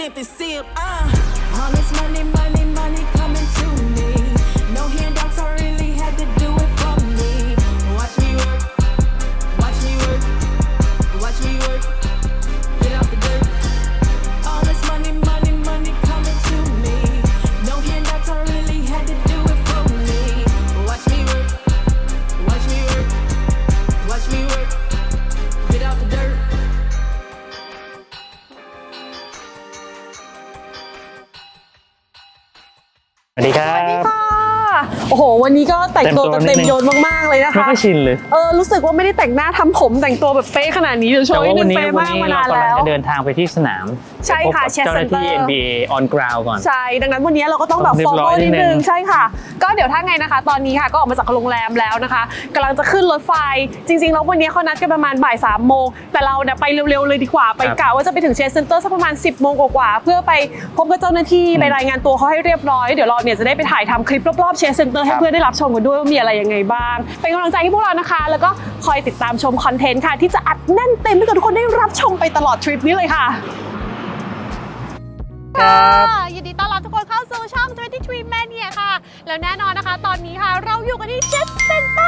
stamp and seal. Uh. All this money, money, money coming แต่งตัวเต็กันมตัวเต็มนิดนึงโยนมากๆเลยนะไม่คะค่อยชินเลย เออรู้สึกว่าไม่ได้แต่งหน้าทำผมแต่งตัวแบบเป๊ะขนาดนี้เดี๋ยวโชแต่ว์ว่านิดวันึนงนี้เป๊ะวันมากนี้มาเรานานกำลังแล้วจะเดินทางไปที่สนามใช่ค่ะพบกับ Chess เจ้าหน้าที่ Center NBA on ground ก่อน ใช่ ดังนั้นวันนี้เราก็ต้องแบบเรีฟยอบร์ร้มอยนิดนิดนึนึงงใช่ค่ะ ก็เดี๋ยวถ้าไงนะคะ ตอนนี้ค่ะก็ออกมาจากโรงแรมแล้วนะคะกำลังจะขึ้นรถไฟ จริงๆแล้ววันนี้เขานัดกันประมาณบ่ายสามโมงแต่เราเนี่ยไปเร็วๆเลยดีกว่าไปกะว่าจะไปถึงเชสเซ็นเตอร์สักประมาณ 10บโมงกว่าๆเพื่อไปพบกับเจ้าหน้าที่ไปรายงานตัวเขาให้เรียบร้อยเดี๋ยวเราเนี่ยจะได้ไปถ่ายทำคลิปรอบๆเชสเซ็นเตอร์ให้เพื่อนได้รับชมกันด้วยว่ามีอะไรยังไงบ้าง เป็นกำลังใจให้พวกเรานะคะ แล้วก็คอยติดตามชมคอนเทนต์ค่ะ ที่จะอัดแน่นเต็มให้กับทุกคนได้รับชมไปตลอดทริปนี้เลยค่ะครับค่ะยินดีต้อนรับทุกคนเข้าสู่ช่อง23 Mania ค่ะ แล้วแน่นอนนะคะ ตอนนี้ค่ะ เราอยู่กันที่ Jet Center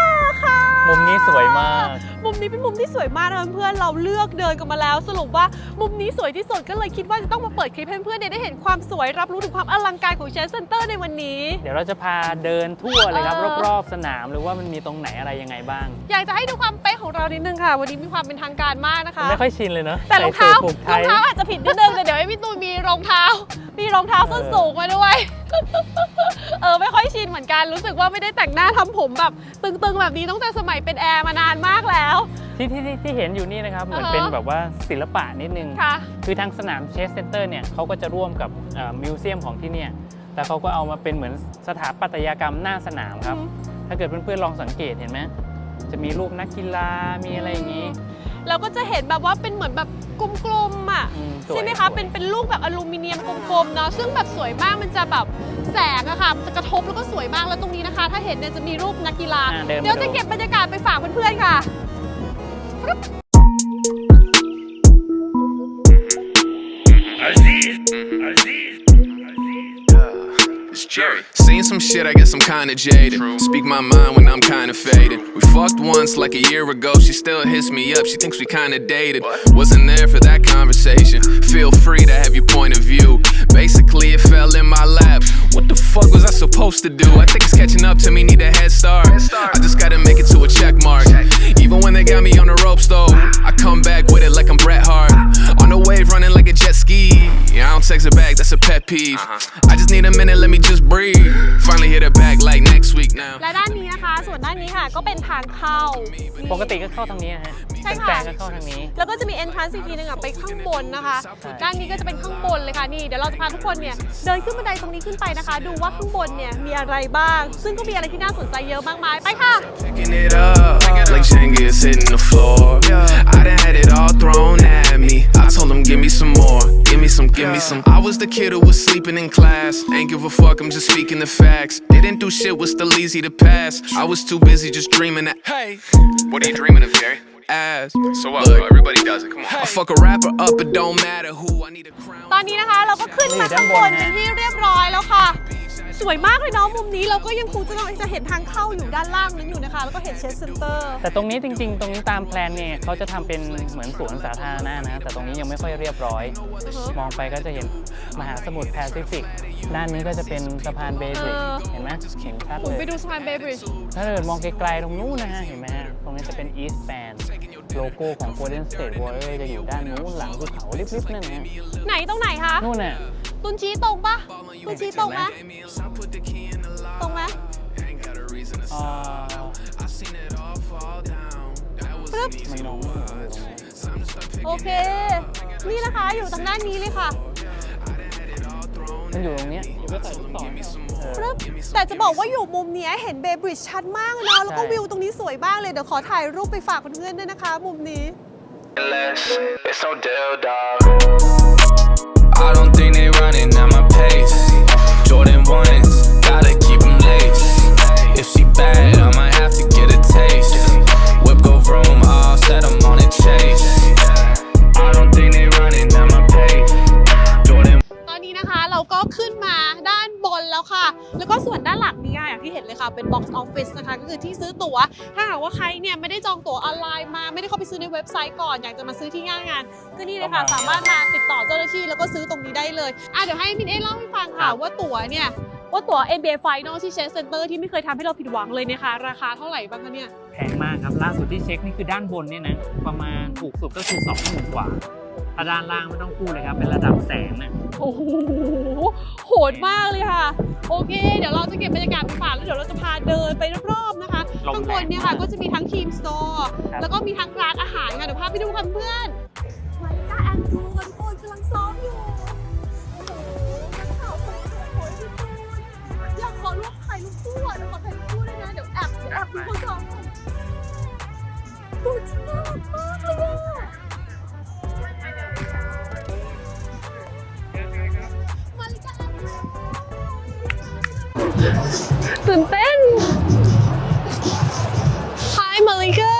ค่ะ มุมนี้สวยมาก มุมนี้เป็นมุมที่สวยมากนะคะเพื่อนเราเลือกเดินกันมาแล้ว สรุปว่ามุมนี้สวยที่สุดก็เลยคิดว่าจะต้องมาเปิดคลิปให้เพื่อนๆเนี่ยได้เห็นความสวยรับรู้ถึงความอลังการของ Jet Center ในวันนี้ เดี๋ยวเราจะพาเดินทั่วเลยครับเออรอบๆสนามหรือว่ามันมีตรงไหนอะไรยังไงบ้าง อยากจะให้ดูความเป๊ะของเรานิดนึงค่ะ วันนี้มีความเป็นทางการมากนะคะไม่ค่อยชินเลยเนอะแต่รองเท้าใส่สูทผูกไทรองยเท้าอาจจะผิดนิดนึงแต่เดี๋ยวให้พี่ตูนมีรองเท้า มีรองเท้าส้นสูงมาด้วย เออไม่ค่อยชินเหมือนกันรู้สึกว่าไม่ได้แต่งหน้าทำผมแบบ ตึงๆ แบบนี้ตั้งแต่สมัยเป็นแอร์มานานมากแล้ว ที่ที่ที่ที่เห็นอยู่นี่นะครับ เหมือนอ่าฮะ เป็นแบบว่าศิลปะนิดนึง ค่ะ คือทางสนามเชสเซ็นเตอร์เนี่ยเขาก็จะร่วมกับเอ่อมิวเซียมของที่เนี่ยแล้วเขาก็เอามาเป็นเหมือนสถาปัตยกรรมหน้าสนามครับอืมถ้าเกิดเพื่อนๆลองสังเกตเห็นไหมจะมีรูปนักกีฬามีอะไรอย่างนี้ เราก็จะเห็นแบบว่าเป็นเหมือนแบบกลมๆอะ อืมสวยใช่ไหมคะสวย เป็นเป็นลูกแบบอลูมิเนียมกลมๆเนาะซึ่งแบบสวยมากมันจะแบบแสงอะค่ะมันจะกระทบแล้วก็สวยมากแล้วตรงนี้นะคะ ถ้าเห็นเนี่ยจะมีรูปนักกีฬาอ่าเดินมาเดี๋ยวจะดูเก็บบรรยากาศไปฝากเพื่อนๆค่ะ It's Jerry. Seen some shit, I guess I'm kinda jaded. Speak my mind when I'm kinda faded. We fucked once like a year ago. She still hits me up. She thinks we kinda dated. Wasn't there for that conversation. Feel free to have your point of view. Basically, it fell in my lap. What the fuck was I supposed to do? I think it's catching up to me. Need a head start. I just gotta make it to a check mark. Even when they got me on the ropes, though, I come back with it like I'm Bret Hart. On the wave, running like a jet ski. Yeah, I don't text it back. That's a pet peeve. I just need a minute. Let me just breathe. Finally hit it back like next week now. และด้านนี้นะคะ ส่วนด้านนี้ค่ะก็เป็นทางเข้า ปกติก็เข้าทางนี้ฮะใช่แฟค่ะนๆก็เข้าทางนี้ แล้วก็จะมี entrance อีกทีนึงอะไปข้างบนนะคะใช่ด้านนี้ก็จะเป็นข้างบนเลยค่ะนี่เดี๋ยวเราจะพาทุกคนเนี่ยเดินขึ้นบันไดตรงนี้ขึ้นไปนะคะ ดูว่าข้างบนเนี่ยมีอะไรบ้าง ซึ่งก็มีอะไรที่น่าสนใจเยอะมากมายไปค่ะ Picking it up like Jenga is hitting the floor. I done had it all thrown at me. I told him, give me some more. Give me some, give me some. I was the kid who was sleeping in class. Ain't give a fuck, I'm just speaking the facts. Didn't do shit, was still easy to pass. I was too busy just dreaming that. Hey, What are you dreaming of, Jerry? Ass. So what? bro? Everybody does it. Come on. I fuck a rapper up, it don't matter who. I need a crown. ตอนนี้นะคะเราก็ขึ้นมาข้างบนเป็นที่เรียบร้อยแล้วค่ะ สวยมากเลยเนาะมุมนี้เราก็ยังคงจะจะเห็นทางเข้าอยู่ด้านล่างนั้นอยู่นะคะ แล้วก็เห็นเชสเซนเตอร์ แต่ตรงนี้จริงๆ ตรงนี้ตามแพลนเนี่ยเขาจะทำเป็นเหมือนสวนสาธารณะนะ แต่ตรงนี้ยังไม่ค่อยเรียบร้อย มองไปก็จะเห็นมหาสมุทรแปซิฟิก ด้านนี้ก็จะเป็นสะพานเบสิกเออเห็นไหมเห็นชัดผมเลไปย ดูสะพานเบบริดจ์ถ้าเกิดมองไกลๆตรงนู้นนะฮะ เห็นไหมฮะ ตรงนี้จะเป็น East Band โลโก้ของ Golden State Warriors จะอยู่ด้านนู้นหลังภูเขาลิบๆ นั่นนะฮะไหนตรงไหนคะ นู่นน่ะ ตุนชี้ตรงปะตุนชี้ตรงไหมตรงไหมอ่าปึ๊บมันมองไม่เห็นเลยตรงนี้โอเค นี่นะคะอยู่ทางด้านนี้เลยค่ะ มันอยู่ตรงเนี้ย ก็ใส่ลูกศรเออ ปึ๊บแต่จะบอกว่าอยู่มุมเนี้ยเห็นเบบริดจ์ชัดมากเลยเนาะแล้วก็ใช่วิวตรงนี้สวยมากเลย เดี๋ยวขอถ่ายรูปไปฝากเพื่อนๆด้วยนะคะ มุมนี้ Less. It's no deal, dog. I don't think they running at my pace. Jordan ones, gotta keep them laced. If she bad, ส่วนด้านหลังนี้ค่ะอย่างที่เห็นเลยค่ะ เป็น box office นะคะ ก็คือที่ซื้อตั๋ว ถ้าหากว่าใครเนี่ยไม่ได้จองตั๋วออนไลน์มา ไม่ได้เข้าไปซื้อในเว็บไซต์ก่อน อยากจะมาซื้อที่หน้างาน ก็นี่เลยค่ะ สามารถมาติดต่อเจ้าหน้าที่แล้วก็ซื้อตรงนี้ได้เลยอะเดี๋ยวให้มินเอเล่าให้ฟังค่ะว่าตั๋วเนี่ยว่าตั๋ว NBA Final ที่เชสเซ็นเตอร์ที่ไม่เคยทำให้เราผิดหวังเลยเนี่ยค่ะราคาเท่าไหร่บ้างคะเนี่ย แพงมากครับ ล่าสุดที่เช็คนี่คือด้านบนเนี่ยนะ ประมาณถูกสุดก็คือ20,000กว่า ถ้าด้านล่างไม่ต้องพูดเลยครับ เป็นระดับแสนนะโอ้โหโหดมากเลยค่ะ โอเค เดี๋ยวเราจะเก็บบรรยากาศมาฝากแล้วเดี๋ยวเราจะพาเดินไปรอบๆนะคะลมข้างบนเนี่ยแรงค่ะมากก็จะมีทั้งทีมสโตร์ครับแล้วก็มีทั้งร้านอาหารค่ะเดี๋ยวพาไปดูกันเพื่อนมาริกาแอนดูกันทุกคนกำลังซ้อมอยู่โอ้โหนักข่าวคนสวยที่ดูอยากขอรูปถ่ายรูปคู่อะเดี๋ยวขอถ่ายรูปคู่ด้วยนะเดี๋ยวแอบเดี๋ยวแอบดูเขาซ้อมก่อนตัวจริงน่ารักมากเลยอะ ตื่นเต้น Hi Malika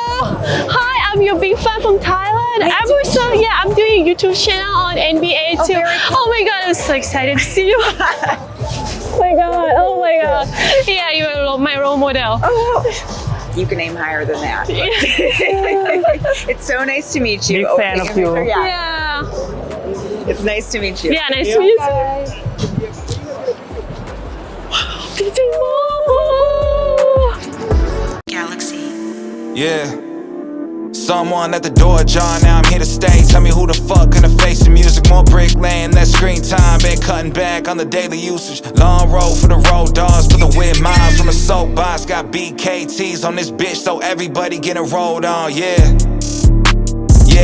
Hi I'm your big fan from Thailand Every so yeah I'm doing a YouTube channel on NBA too Oh my god I'm so excited to see you Oh my god Oh my god Yeah you are role- my role model You can aim higher than that. it's so nice to meet you. Big fan of you. Yeah. Yeah It's nice to meet you. Yeah nice to meet you Yeah. Someone at the door, John. Now I'm here to stay. Tell me who the fuck gonna face the music. More brick laying, less screen time. Been cutting back on the daily usage. Long road for the road dogs. Put the whip miles from a soapbox. Got BKTs on this bitch, so everybody getting rolled on. Yeah.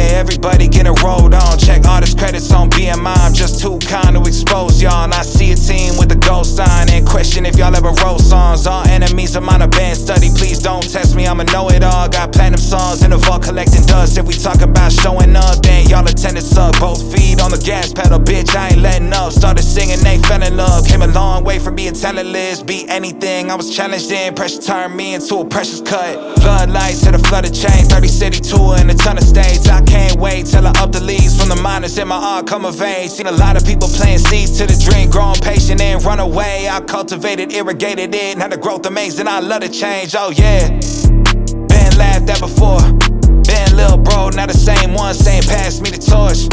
Everybody getting rolled on. Check this credits on BMI. I'm just too kind to expose y'all. And I see a team with a gold sign and question if y'all ever wrote songs. All enemies of mine, a band study. Please don't test me, I'ma know it all. Got platinum songs in the vault collecting dust. If we talk about showing up, then y'all attended suck. Both feet on the gas pedal, bitch. I ain't letting up. Started singing, they fell in love. Came a long way from being talentless. Beat anything, I was challenged in. Pressure turned me into a precious cut. Floodlights to the flooded chain. 30 city tour in a ton of states. I can't wait till I up the leaves from the minors in my art come of age. Seen a lot of people playing seeds to the dream. Grown patient and run away. I cultivated, irrigated it. Now the growth amazing. I love the change. Oh yeah. Been laughed at before. Been little bro, not the same one saying pass me the torch.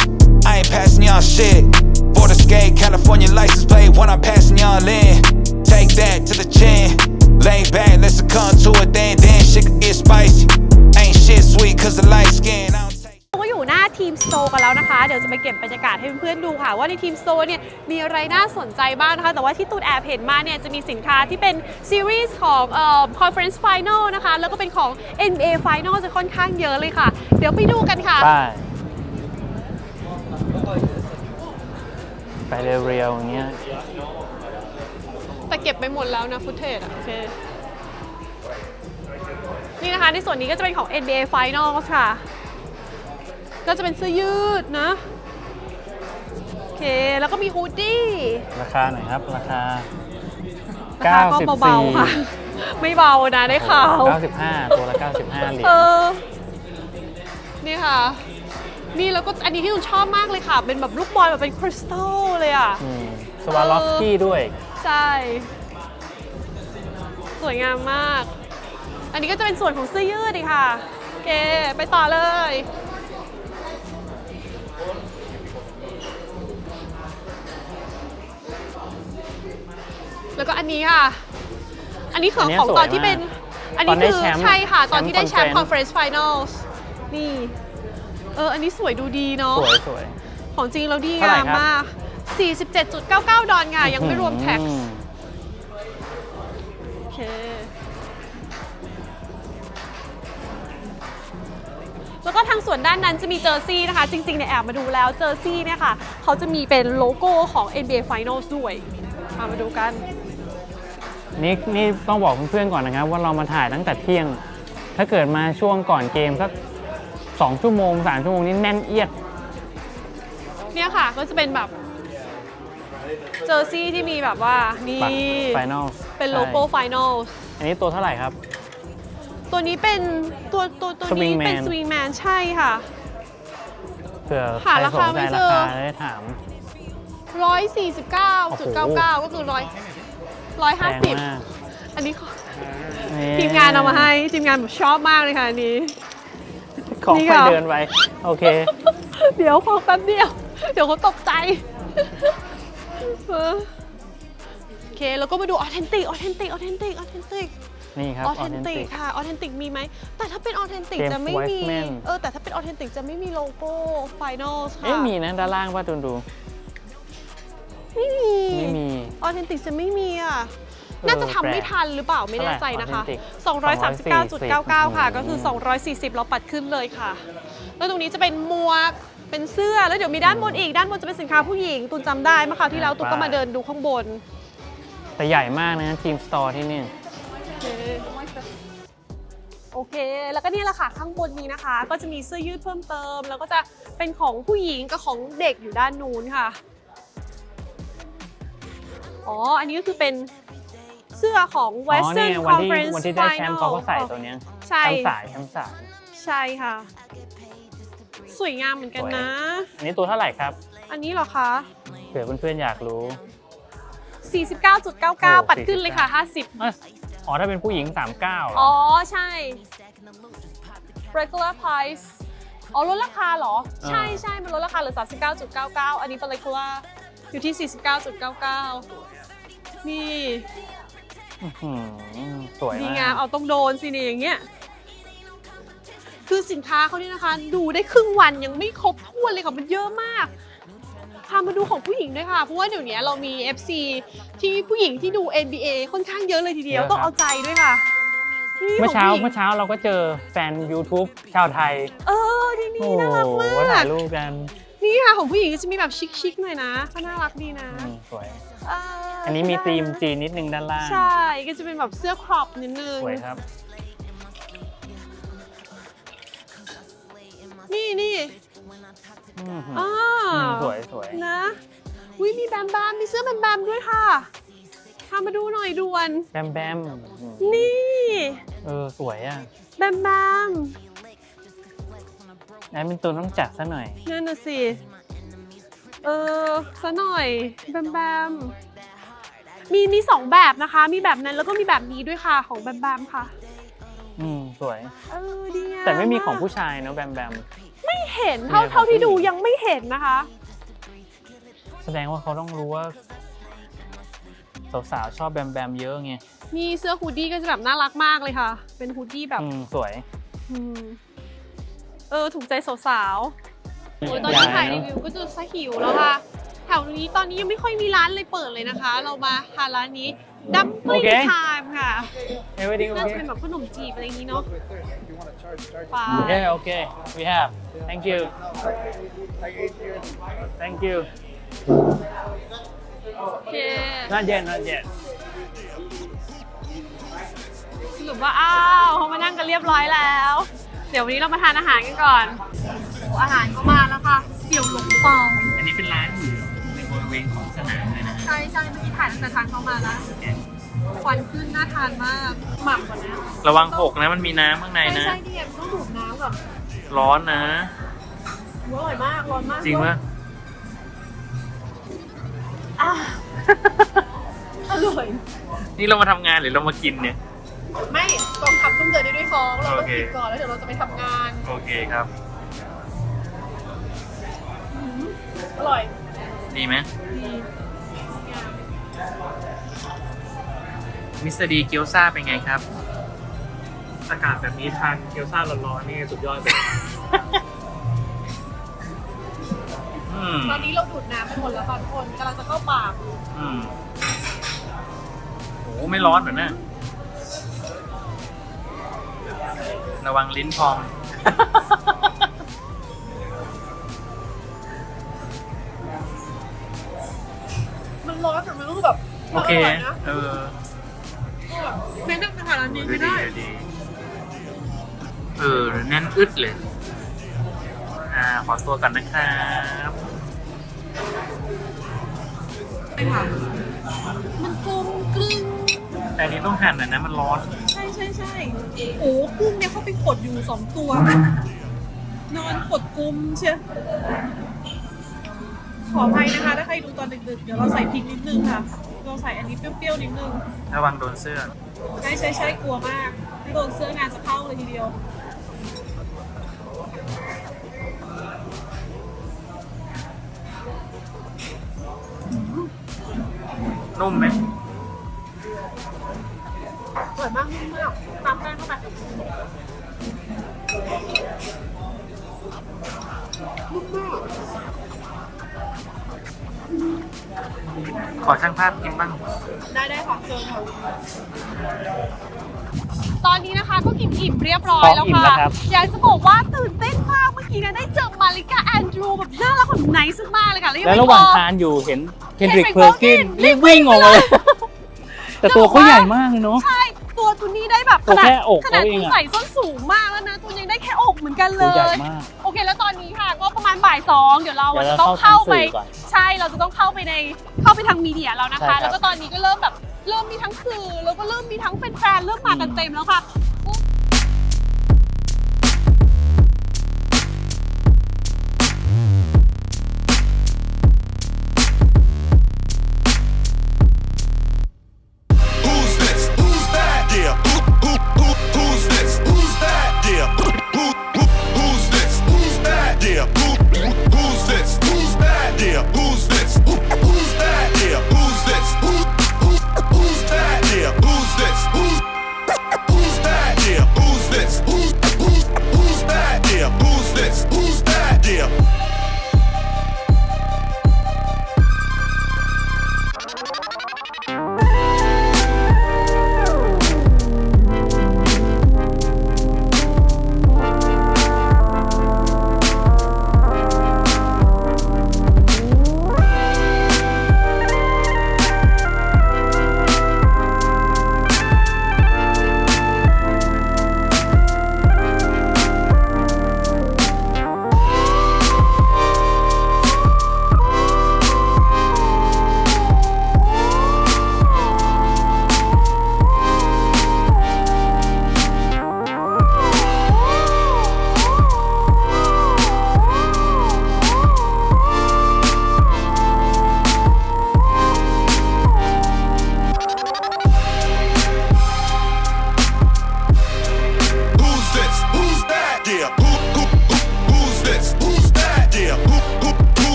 I ain't passing y'all shit. For the skate, California license plate when I'm passing y'all in. Take that to the chin. Lay back, let's succumb to it. Then, then shit could get spicy. Ain't shit sweet cause the light skin. ทีมสโตร์กันแล้วนะคะ เดี๋ยวจะไปเก็บบรรยากาศให้เพื่อนๆดูค่ะ ว่าในทีมสโตร์เนี่ยมีอะไรน่าสนใจบ้างนะคะ แต่ว่าที่ตูนแอบเห็นมาเนี่ยจะมีสินค้าที่เป็นซีรีส์ของเอ่อ Conference Final นะคะ แล้วก็เป็นของ NBA Final จะค่อนข้างเยอะเลยค่ะ เดี๋ยวไปดูกันค่ะไปไปเร็วๆอย่างเงี้ย แต่เก็บไปหมดแล้วนะฟุตเทจอะโอเค นี่นะคะ ในส่วนนี้ก็จะเป็นของ NBA Finals ค่ะ ก็จะเป็นเสื้อยืดนะ โอเค แล้วก็มีฮูดดี้ ราคาหน่อยครับ ราคา ราคาก็เบาๆค่ะ ไม่เบานะได้ข่าว 95 ตัวละ 95เหรียญเออ นี่ค่ะ นี่แล้วก็อันนี้ที่คุณชอบมากเลยค่ะ เป็นแบบลูกบอลแบบเป็นคริสตัลเลยอะมสวาล็อกกี้ด้วย ใช่ สวยงามมาก อันนี้ก็จะเป็นส่วนของเสื้อยืดอีกค่ะ โอเค ไปต่อเลย แล้วก็อันนี้ค่ะ อันนี้ของอันนี้ของสวยตอนที่เป็นมากอันนี้ตอนได้คือแชมป์ใช่ค่ะ ตอนที่ได้แชมป์แชมป์ Conference Finals นี่ เออ อันนี้สวยดูดีเนาะ สวยสวย ของจริงแล้วดีเท่าไหร่งามครับ มาก 47.99 ดอลค่ะ ยังไม่รวมแท็กอืมโอเค แล้วก็ทางส่วนด้านนั้นจะมีเจอร์ซี่นะคะ จริงๆเนี่ยแอบมาดูแล้วเจอร์ซี่เนี่ยค่ะ เขาจะมีเป็นโลโก้ของ NBA Finals ด้วยมามาดูกัน นี่นี่ต้องบอกเพื่อนๆก่อนนะครับ ว่าเรามาถ่ายตั้งแต่เที่ยง ถ้าเกิดมาช่วงก่อนเกมสักสองชั่วโมงสามชั่วโมงนี้แน่นเอียด เนี่ยค่ะก็จะเป็นแบบ เจอร์ซี่ที่มีแบบว่านี่ปักไฟนอลเป็นโลโก้ Finals อันนี้ตัวเท่าไหร่ครับ ตัวนี้เป็นตัวตัวตัวนี้ Swingman เป็นสวิงแมนใช่ค่ะ เผื่อใคหารราสคานใจไม่เจราอ คาจะได้ถามร้อยสี่สิบเก้าจุดเก้าเก้าก็คือร้อย ร้อยแพห้างสิบมากอันนี้ขอนี่ทีมงานเอามาให้ทีมงานแบบชอบมากเลยค่ะอันนี้ ของนี่ไปค่ะเดินไป โอเค เดี๋ยวขอแป๊บเดียว เดี๋ยวเขาตกใจเออโอเคแล้วก็มาดูออเทนติกออเทนติกออเทนติกออเทนติกนี่ครับออออเทนเทนติติกกค่ะออเทนติกมีไหม แต่ถ้าเป็นออเทนติก James จะไม่มี Wiseman เออแต่ถ้าเป็นออเทนติกจะไม่มีโลโก้ Finals ค่ะ เอ๊ะมีนะด้านล่างว่าดูดู ไม่มีไม่มี ออเทนติกจะไม่มีอะเออน่าจะทำไม่แปลกทันหรือเปล่าไม่แน่ใจนะคะ เท่าไหร่239.99 ค่ะ240ก็คือ 240 เราปัดขึ้นเลยค่ะ แล้วตรงนี้จะเป็นหมวก เป็นเสื้อ แล้วเดี๋ยวมีด้านบนอีก ด้านบนจะเป็นสินค้าผู้หญิง ตุนจำได้เมื่อคราวที่แล้วตุนก็มาเดินดูข้างบน แต่ใหญ่มากนะทีมสตอร์ที่นี่ โอเค แล้วก็นี่แหละค่ะ ข้างบนนี้นะคะ ก็จะมีเสื้อยืดเพิ่มเติม แล้วก็จะเป็นของผู้หญิงกับของเด็กอยู่ด้านนู้นค่ะ อ๋อ อันนี้ก็คือเป็นเสื้อของ อ๋อ Western เนี่ยวันที่ Conference วันที่ได้แชมป์เขาก็ใส่ Final ตัวเนี้ยใช่ แชมป์สายแชมป์สาย ใช่ค่ะ สวยงามเหมือนกันนะ อันนี้ตัวเท่าไหร่ครับ อันนี้เหรอคะ เผื่อเพื่อนๆอยากรู้ 49.99 ปัดขึ้นเลยค่ะ 50เอ้ยอ๋อ ถ้าเป็นผู้หญิง 39เหรอ๋ออใช่ regular price อ๋อลดราคาเหรอ ใช่ใช่มันลดราคาเหลือ 39.99 อันนี้เป็น regular อยู่ที่ 49.99 นี่อื้อหือสวยดีมากงามเอาต้องโดนสิเนี่ยอย่างเงี้ย คือสินค้าเขานี่นะคะ ดูได้ครึ่งวันยังไม่ครบถ้วนเลยค่ะมันเยอะมากพามาดูของผู้หญิงด้วยค่ะ เพราะว่าเดี๋ยวนี้เรามี FC ที่ผู้หญิงที่ดู NBA ค่อนข้างเยอะเลยทีเดียวต้องเอาใจด้วยค่ะนี่เมื่อเช้าของผู้หญิงเมื่อเช้าเราก็เจอแฟน YouTube ชาวไทย เออที่โอ้นี่โหน่ารักมาถ่าก ยรูปกัน นี่ค่ะของผู้หญิงก็จะมีแบบชิคๆหน่อยนะก็น่ารักดีนะอืมสวย เอันนี้มีธีมจีนนิดนึงด้านล่าง ใช่ก็จะเป็นแบบเสื้อครอปนิดนึง สวยครับ นี่นี่อื้อหืออ่าอืมสวยสวยนะวิมีแบมแบมมีเสื้อแบมแบมด้วยค่ะพามาดูหน่อยด่วน แบมแบมนี่ เออ สวยอะ แบมแบม แอดมินตูนต้องจัดซะหน่อย นั่นน่ะสิ เออซะหน่อยแบมแบมมีมีสองแบบนะคะ มีแบบนั้นแล้วก็มีแบบนี้ด้วยค่ะของแบมแบมค่ะ อืม สวย เออดีงามแต่ไม่มีของากผู้ชายเนอะแบมแบม ไม่เห็นเท่ามีแต่ของเท่าที่ดูผู้หญิงยังไม่เห็นนะคะ แสดงว่าเขาต้องรู้ว่า สาวๆชอบแบมแบมเยอะไงมีเสื้อฮูดดี้ก็จะแบบน่ารักมากเลยค่ะ เป็นฮูดดี้แบบอืม สวย อืม เออถูกใจสาวๆโอ้ยตอนนี้ถ่ายรีวิวก็จะสหิวแล้วค่ะ แถวนี้ตอนนี้ยังไม่ค่อยมีร้านเลยเปิดเลยนะคะ เรามาหาร้านนี้ดัมปลิ้งไทม์ค่ะเอเวอร์ดิ้งโอน่าเคจะเป็นแบบขนมจีบอะไรอย่างนี้เนาะไปโอเคโอเค we have thank you thank you โอเค not yet not yet สรุปว่าอ้าวเขามานั่งกันเรียบร้อยแล้วเดี๋ยววันนี้เรามาทานอาหารกันก่อนโอ้อาหารก็มาแล้วค่ะเสี่ยวหลงเปาอันนี้เป็นร้านอยู่ในบริเวณของสนามเลยนะใช่ใช่เมื่อกี้ถ่ายตั้งแต่ทางเข้ามาแล้วควันขึ้นน่าทานมาก หม่ำก่อนนะระวังหกนะมันมีน้ำข้างในใช่นะ ใช่เนี่ยต้องดูดน้ำก่อนร้อนนะโอ้ยอร่อยมากร้อนมากจริงปะอะอร่อย นี่เรามาทำงานหรือเรามากินเนี่ย ไม่กองทัพต้องเดินได้ด้วยท้องเราต้องโอเคกินก่อนแล้วเดี๋ยวเราจะไปทำงานโอเคครับ อร่อยดีไหมดีงามมิสเตอร์ดีเกี๊ยวซ่าเป็นไงครับ อากาศแบบนี้ทานเกี๊ยวซ่าร้อนๆนี่สุดยอดเลยอืมตอนนี้เราดูดน้ำไปหมดแล้วค่ะทุกคนกำลังจะเข้าปากอืมโอ้ไม่ร้อนเหรอเนี่ย ระวังลิ้นพอง มันร้อนแต่มันรู้สึกแบบโอเค ร่ยนะเออแนะนำนะคะร้านนี้ดีไม่ได้ ดีเออแน่นอึดเลย อ่า ขอตัวกันนะครับมันกลมกลึงแต่อันนี้ต้องหั่นหน่อยนะ มันร้อนใช่ใช่ใช่โอ้กุ้งเนี่ยเขาไปขดอยู่สองตัว นอนขดกลมเชียวขออภัยนะคะ ถ้าใครดูตอนดึกๆ เดี๋ยวเราใส่พริกนิดนึงค่ะ เราใส่อันนี้เปรี้ยวๆนิดนึง ระวังโดนเสื้อ ใช่ใช่ใช่กลัวมากถ้าโดนเสื้องานจะเข้าเลยทีเดียว นุ่มไหม สวยมากนุ่มมากตามแป้งเข้าไปขอช่างภาพกินบ้าง ได้ได้ค่ะเชิญค่ะตอนนี้นะคะก็กินอิ่มเรียบร้อยแล้วพร้อมอิ่มค่ะแล้วครับอยากจะบอกว่าตื่นเต้นมากเมื่อกี้เนะได้เจอมาริกาแอนดรูแบบน่ารักแบบไนซ์มากเลยค่ะยังแล้วไม่ระหว่างพอทานอยู่เห็นเคนดริก Kendrick เพอร์กิน Perkins รีบวิ่งออกมาเลย แต่ตัวเขาใหญ่มากเลยเนาะ ใช่ ตัวตัวนี้ได้แบบตัวแค่อกขนาดเขาเองตัวอะ ใส่ส้นสูงมากแล้วนะ ตัวยังได้แค่อกเหมือนกันเลตัวใหญ่ย มาก โอเค แล้วตอนนี้ค่ะ ก็ประมาณบ่ายสองเดี๋ยวเราเดี๋ยวจะเราต้องเข้าไป เข้าทางสื่อก่อนใช่ เราจะต้องเข้าไปใน เข้าไปทางมีเดียแล้วนะใช่ครัคะ บแล้วก็ตอนนี้ก็เริ่มแบบ เริ่มมีทั้งสื่อ แล้วก็เริ่มมีทั้งแฟนๆ เริ่มมากันเต็มแล้วค่ะ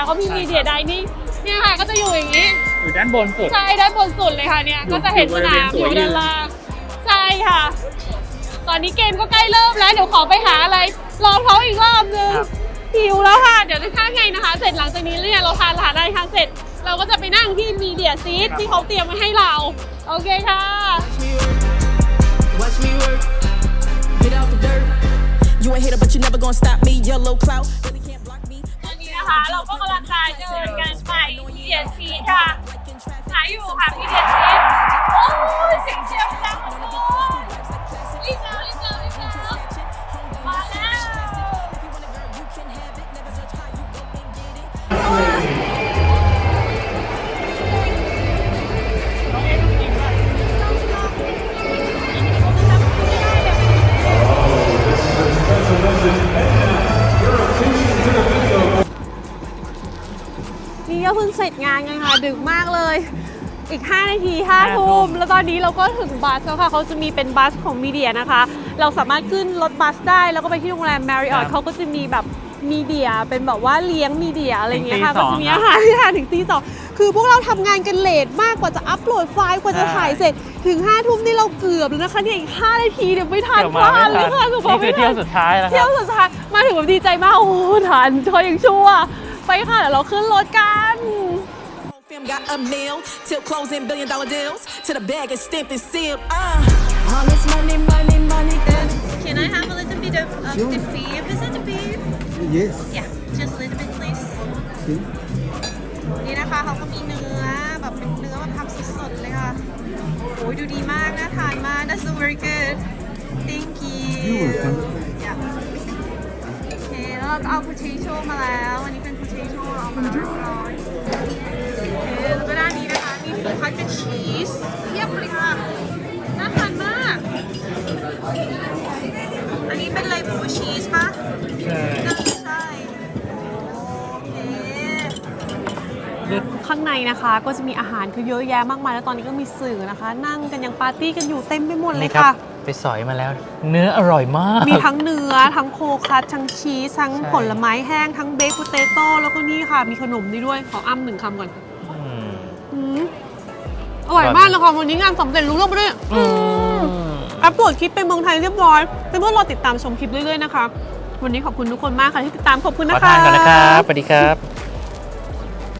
ยเขามีมีเดียไดนิ่งเนี่ยค่ะก็จะอยู่อย่างนี้อยู่ด้านบนสุด ใช่ด้านบนสุดเลยค่ะเนี่ย อยู่ก็จะเห็นสนามอยู่อบริเวณสวนยู่ด้านล่างใช่ค่ะ ตอนนี้เกมก็ใกล้เริ่มแล้วเดี๋ยวขอไปหาอะไรรองท้องอีกรอบนึงครับหิวแล้วค่ะเดี๋ยวถ้าไงนะคะ เสร็จหลังจากนี้เนี่ยเราทานอาหารอะไรทานเสร็จ เราก็จะไปนั่งที่มีเดียซีทที่เขาเตรียมไว้ให้เราโอเคค่ะ Watch me work. Get out the dirt. You ain't hater, but you never gonna stop me. Yellow clout. Really นะคะ เราก็กำลังจะเดินกันไปเดียซีค่ะหาอยู่ค่ะพี่เดียซีโอ้ยเสียงเชียร์ดังมาก งเสร็จงานกันค่ะดึกมากเลย อีก 5 นาที5ห้าทุ่ทุ่มมแล้วตอนนี้เราก็ถึงบัสแล้วค่ะเขาจะมีเป็นบัสของมีเดียนะคะ เราสามารถขึ้นรถบัสได้แล้วก็ไปที่โรงแรม Marriott เขาก็จะมีแบบมีเดียเป็นแบบว่าเลี้ยงมีเดียอะไรอย่างเงี้ยค่ะถึก็งตีสองจะมีอาหารที่ทานถึงตีสองคือพวกเราทำงานกันเลทมากกว่าจะอัปโหลดไฟล์กว่าจะใช่ถ่ายเสร็จถึง5้าทุ่มนี่เราเกือบแล้วนะคะเนี่ยอีก5นาทีเดี๋ยวไม่ทันเดี๋ยวพมาลาดไม่เลยทัค่ะนสุนี่คือเที่ยวสุดท้ายแล้วคเที่ยรัวบสุดท้ายมาถึงแบบดีใจมากโอ้โหทันชอยยังชั่ว ไปค่ะเดี๋ยวเราขึ้นรถกัน Fam got a meal, till closing billion dollar deals. To the bag is stamped and sealed. Uh, all this money, money, money. Can I have a little bit of, of the beef? Is it the beef? Yes. Yeah, just a little bit, please. นี่นะคะเขาก็มีเนื้อแบบเป็นเนื้อแบบทำสดๆเลยค่ะ โอ้ยดูดีมากน่าทานมาก That's so very good Thank you You're welcome. Yeah โอเค แล้วเราก็เอา potato มาแล้ว อันนี้เป็น potato เอามาแล้วเรียบร้อยโอเค แล้วก็ด้านนี้นะคะนี่คือคัตกับชีสเทียบเลยค่ะน่าทานมาก อันนี้เป็นเลยบูชีสปะใช่น่าจะใช่โอเคข้างในนะคะก็จะมีอาหารคือเยอะแยะมากมายแล้วตอนนี้ก็มีสื่อนะคะ นั่งกันยังปาร์ตี้กันอยู่เต็มไปหมดเลยนี่ครับค่ะ ไปสอยมาแล้ว เนื้ออร่อยมาก มีทั้งเนื้อ ทั้งโคคัสทั้งชีสทั้งใช่ผลไม้แห้งทั้งเบคโพเตโต้แล้วก็นี่ค่ะ มีขนมนี่ด้วยขออ้ำหนึ่งคำก่อนอืมอื มอร่อยมากเลยค่ะวันนี้งานสำเร็จรู้เรื่องไปด้วยอืมอัปโหลดคลิปไปเมืองไทยเรียบร้อยเพื่อนๆรอติดตามชมคลิปเรื่อยๆนะคะ วันนี้ขอบคุณทุกคนมากค่ะที่ติดตามขอบคุณขนะอคะ ทานก่อนนะครับสวัสดีครับ